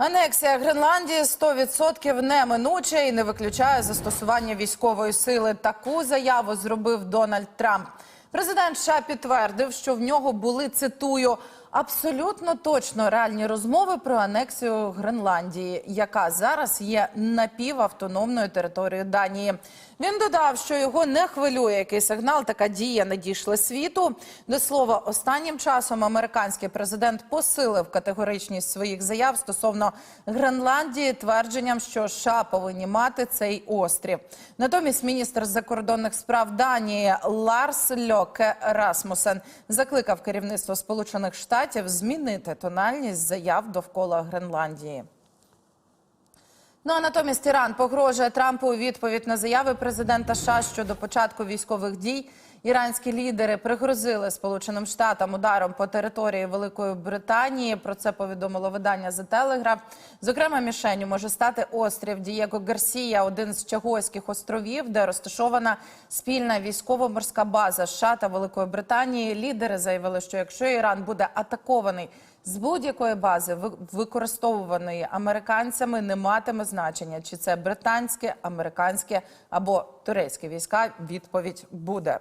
Анексія Гренландії 100% неминуче і не виключає застосування військової сили. Таку заяву зробив Дональд Трамп. Президент США підтвердив, що в нього були цитую абсолютно точно реальні розмови про анексію Гренландії, яка зараз є напівавтономною територією Данії. Він додав, що його не хвилює, який сигнал така дія надійшли світу. До слова, останнім часом американський президент посилив категоричність своїх заяв стосовно Гренландії, твердженням, що США повинні мати цей острів. Натомість міністр закордонних справ Данії Ларс Льоке Расмусен закликав керівництво Сполучених Штатів змінити тональність заяв довкола Гренландії. Ну а натомість Іран погрожує Трампу у відповідь на заяви президента США щодо початку військових дій. Іранські лідери пригрозили Сполученим Штатам ударом по території Великої Британії. Про це повідомило видання The Telegraph. Зокрема, мішенью може стати острів Дієго Гарсія, один з Чагойських островів, де розташована спільна військово-морська база США та Великої Британії. Лідери заявили, що якщо Іран буде атакований з будь-якої бази, ви- використовуваної американцями, не матиме значення, чи це британське, американське або турецьке війська. Відповідь буде.